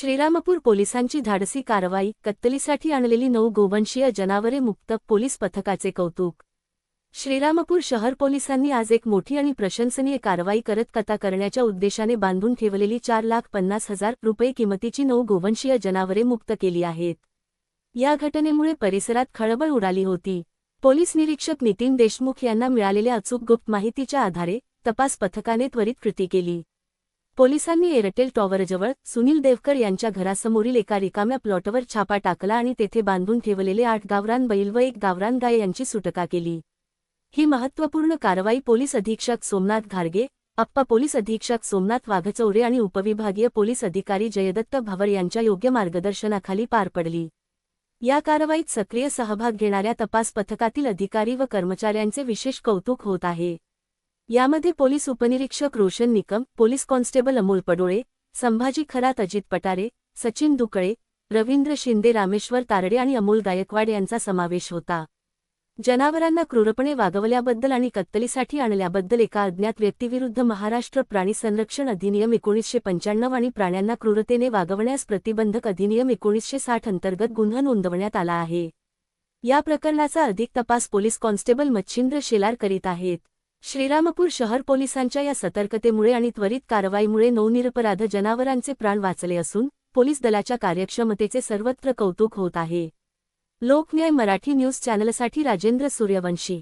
श्रीरामपूर पोलिसांची धाडसी कारवाई कत्तलीसाठी आणलेली नऊ गोवंशीय जनावरे मुक्त पोलीस पथकाचे कौतुक. श्रीरामपूर शहर पोलिसांनी आज एक मोठी आणि प्रशंसनीय कारवाई करत कथा करण्याच्या उद्देशाने बांधून ठेवलेली चार लाख पन्नास हजार रुपये किमतीची नऊ गोवंशीय जनावरे मुक्त केली आहेत. या घटनेमुळे परिसरात खळबळ उडाली होती. पोलीस निरीक्षक नितीन देशमुख यांना मिळालेल्या अचूक गुप्त माहितीच्या आधारे तपास पथकाने त्वरित कृती केली. पोलिसांनी एअरटेल टॉवरजवळ सुनील देवकर यांच्या घरासमोरील एका रिकाम्या प्लॉटवर छापा टाकला आणि तेथे बांधून ठेवलेले आठ गावरान बैल व एक गावरान गाय यांची सुटका केली. ही महत्त्वपूर्ण कारवाई पोलीस अधीक्षक सोमनाथ घारगे अप्पा पोलीस अधीक्षक सोमनाथ वाघचौरे आणि उपविभागीय पोलीस अधिकारी जयदत्त भावर यांच्या योग्य मार्गदर्शनाखाली पार पडली. या कारवाईत सक्रिय सहभाग घेणाऱ्या तपास पथकातील अधिकारी व कर्मचाऱ्यांचे विशेष कौतुक होत आहे. यामध्ये पोलीस उपनिरीक्षक रोशन निकम पोलीस कॉन्स्टेबल अमोल पडोळे संभाजी खरात अजित पटारे सचिन दुकळे रवींद्र शिंदे रामेश्वर तारडे आणि अमोल गायकवाड यांचा समावेश होता. जनावरांना क्रूरपणे वागवल्याबद्दल आणि कत्तलीसाठी आणल्याबद्दल एका अज्ञात व्यक्तीविरुद्ध महाराष्ट्र प्राणी संरक्षण अधिनियम एकोणीसशे पंच्याण्णव आणि प्राण्यांना क्रूरतेने वागवण्यास प्रतिबंधक अधिनियम एकोणीसशे साठ अंतर्गत गुन्हा नोंदवण्यात आला आहे. या प्रकरणाचा अधिक तपास पोलीस कॉन्स्टेबल मच्छिंद्र शेलार करीत आहेत. श्रीरामपूर शहर पोलिसांच्या या सतर्कतेमुळे आणि त्वरित कारवाईमुळे नवनिरपराध जनावरांचे प्राण वाचले असून पोलीस दलाच्या कार्यक्षमतेचे सर्वत्र कौतुक होत आहे. लोकन्याय मराठी न्यूज चॅनलसाठी राजेंद्र सूर्यवंशी.